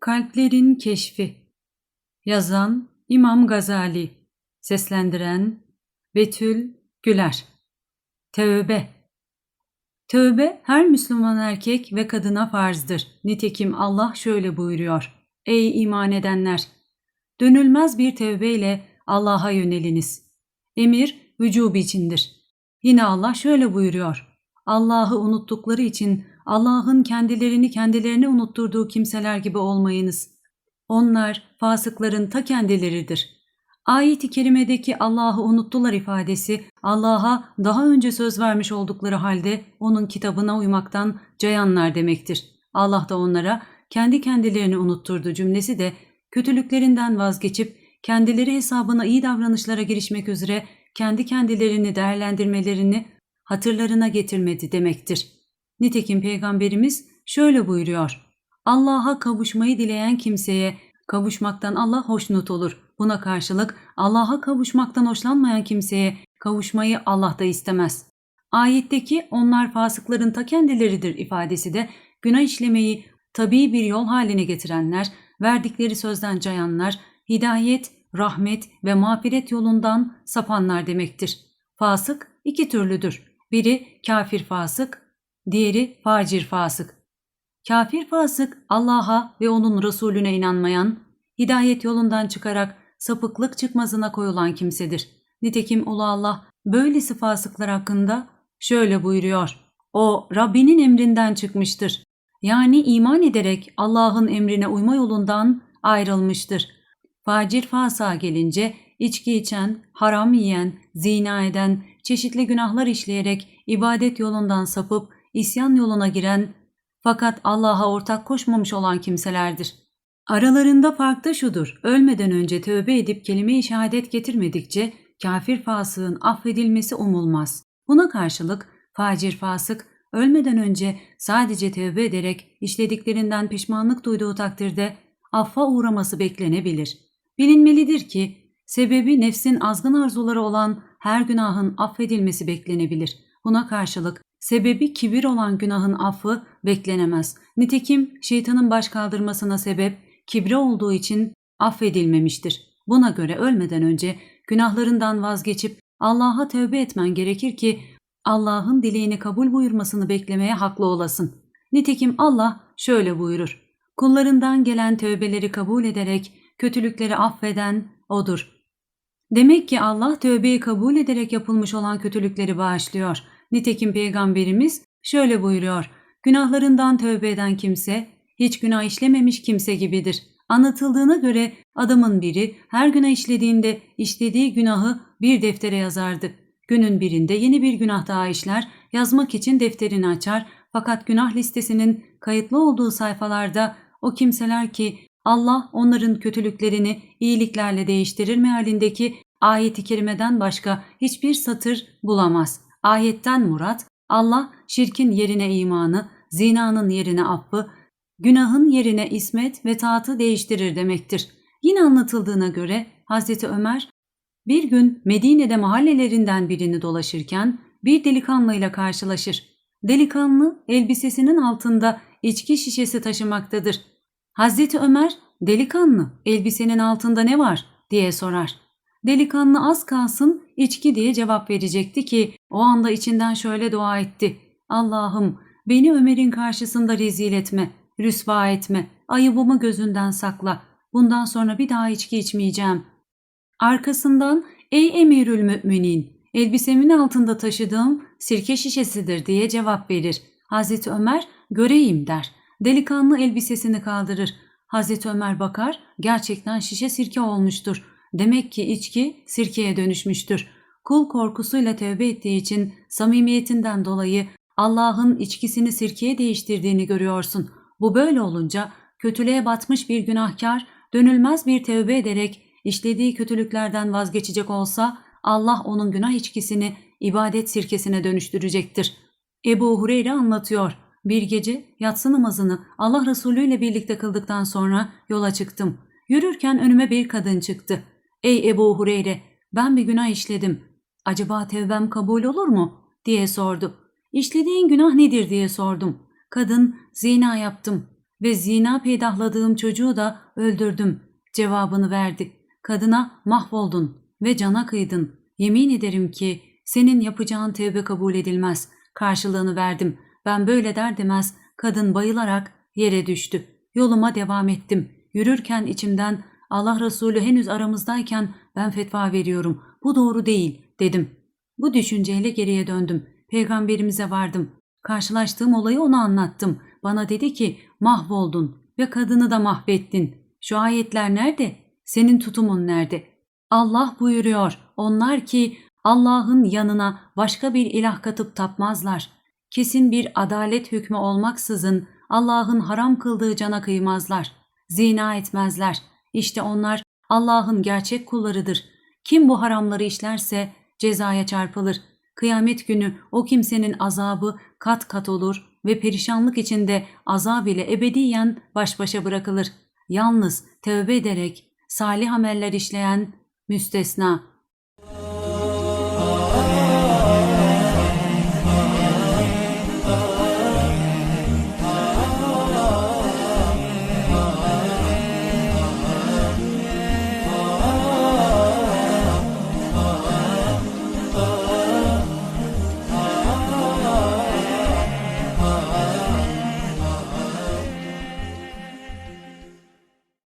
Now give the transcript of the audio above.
Kalplerin Keşfi Yazan İmam Gazali Seslendiren Betül Güler Tövbe Tövbe her Müslüman erkek ve kadına farzdır. Nitekim Allah şöyle buyuruyor. Ey iman edenler! Dönülmez bir tövbeyle Allah'a yöneliniz. Emir vücub içindir. Yine Allah şöyle buyuruyor. Allah'ı unuttukları için Allah'ın kendilerini kendilerine unutturduğu kimseler gibi olmayınız. Onlar fasıkların ta kendileridir. Ayet-i kerimedeki Allah'ı unuttular ifadesi Allah'a daha önce söz vermiş oldukları halde onun kitabına uymaktan cayanlar demektir. Allah da onlara kendi kendilerini unutturdu cümlesi de kötülüklerinden vazgeçip kendileri hesabına iyi davranışlara girişmek üzere kendi kendilerini değerlendirmelerini hatırlarına getirmedi demektir. Nitekim Peygamberimiz şöyle buyuruyor. Allah'a kavuşmayı dileyen kimseye kavuşmaktan Allah hoşnut olur. Buna karşılık Allah'a kavuşmaktan hoşlanmayan kimseye kavuşmayı Allah da istemez. Ayetteki onlar fasıkların ta kendileridir ifadesi de günah işlemeyi tabii bir yol haline getirenler, verdikleri sözden cayanlar, hidayet, rahmet ve mağfiret yolundan sapanlar demektir. Fasık iki türlüdür. Biri kafir fasık, diğeri facir fasık. Kafir fasık Allah'a ve onun Resulüne inanmayan, hidayet yolundan çıkarak sapıklık çıkmazına koyulan kimsedir. Nitekim Ulu Allah böylesi fasıklar hakkında şöyle buyuruyor. O Rabbinin emrinden çıkmıştır. Yani iman ederek Allah'ın emrine uyma yolundan ayrılmıştır. Facir fasığa gelince içki içen, haram yiyen, zina eden, çeşitli günahlar işleyerek ibadet yolundan sapıp isyan yoluna giren fakat Allah'a ortak koşmamış olan kimselerdir. Aralarında fark da şudur, ölmeden önce tövbe edip kelime-i şehadet getirmedikçe kafir fasığın affedilmesi umulmaz. Buna karşılık facir fasık ölmeden önce sadece tövbe ederek işlediklerinden pişmanlık duyduğu takdirde affa uğraması beklenebilir. Bilinmelidir ki sebebi nefsin azgın arzuları olan her günahın affedilmesi beklenebilir. Buna karşılık Sebebi kibir olan günahın affı beklenemez. Nitekim şeytanın baş kaldırmasına sebep kibre olduğu için affedilmemiştir. Buna göre ölmeden önce günahlarından vazgeçip Allah'a tövbe etmen gerekir ki Allah'ın dileğini kabul buyurmasını beklemeye haklı olasın. Nitekim Allah şöyle buyurur. Kullarından gelen tövbeleri kabul ederek kötülükleri affeden O'dur. Demek ki Allah tövbeyi kabul ederek yapılmış olan kötülükleri bağışlıyor. Nitekim Peygamberimiz şöyle buyuruyor. Günahlarından tövbe eden kimse hiç günah işlememiş kimse gibidir. Anlatıldığına göre adamın biri her günah işlediğinde işlediği günahı bir deftere yazardı. Günün birinde yeni bir günah daha işler, yazmak için defterini açar fakat günah listesinin kayıtlı olduğu sayfalarda o kimseler ki Allah onların kötülüklerini iyiliklerle değiştirir mealindeki ayeti kerimeden başka hiçbir satır bulamaz. Ayetten murat Allah şirkin yerine imanı, zinanın yerine affı, günahın yerine ismet ve taatı değiştirir demektir. Yine anlatıldığına göre Hazreti Ömer bir gün Medine'de mahallelerinden birini dolaşırken bir delikanlıyla karşılaşır. Delikanlı elbisesinin altında içki şişesi taşımaktadır. Hazreti Ömer, delikanlı elbisenin altında ne var diye sorar. Delikanlı az kalsın içki diye cevap verecekti ki o anda içinden şöyle dua etti. Allah'ım beni Ömer'in karşısında rezil etme, rüsva etme, ayıbımı gözünden sakla. Bundan sonra bir daha içki içmeyeceğim. Arkasından ey emirül müminin elbisemin altında taşıdığım sirke şişesidir diye cevap verir. Hazreti Ömer göreyim der. Delikanlı elbisesini kaldırır. Hazreti Ömer bakar gerçekten şişe sirke olmuştur. Demek ki içki sirkeye dönüşmüştür. Kul korkusuyla tövbe ettiği için samimiyetinden dolayı Allah'ın içkisini sirkeye değiştirdiğini görüyorsun. Bu böyle olunca kötülüğe batmış bir günahkar dönülmez bir tövbe ederek işlediği kötülüklerden vazgeçecek olsa Allah onun günah içkisini ibadet sirkesine dönüştürecektir. Ebu Hureyre anlatıyor. Bir gece yatsı namazını Allah Resulü ile birlikte kıldıktan sonra yola çıktım. Yürürken önüme bir kadın çıktı. Ey Ebu Hureyre ben bir günah işledim. Acaba tevbem kabul olur mu? diye sordu. İşlediğin günah nedir diye sordum. Kadın zina yaptım. ve zina peydahladığım çocuğu da öldürdüm cevabını verdi. Kadına mahvoldun ve cana kıydın. Yemin ederim ki senin yapacağın tevbe kabul edilmez. Karşılığını verdim. Ben böyle der demez kadın bayılarak yere düştü. Yoluma devam ettim. Yürürken içimden Allah Resulü henüz aramızdayken ben fetva veriyorum. Bu doğru değil dedim. Bu düşünceyle geriye döndüm. Peygamberimize vardım. Karşılaştığım olayı ona anlattım. Bana dedi ki mahvoldun ve kadını da mahvettin. Şu ayetler nerede? Senin tutumun nerede? Allah buyuruyor. Onlar ki Allah'ın yanına başka bir ilah katıp tapmazlar. Kesin bir adalet hükmü olmaksızın Allah'ın haram kıldığı cana kıymazlar. Zina etmezler. İşte onlar Allah'ın gerçek kullarıdır. Kim bu haramları işlerse cezaya çarpılır. Kıyamet günü o kimsenin azabı kat kat olur ve perişanlık içinde azab ile ebediyen baş başa bırakılır. Yalnız tövbe ederek salih ameller işleyen müstesna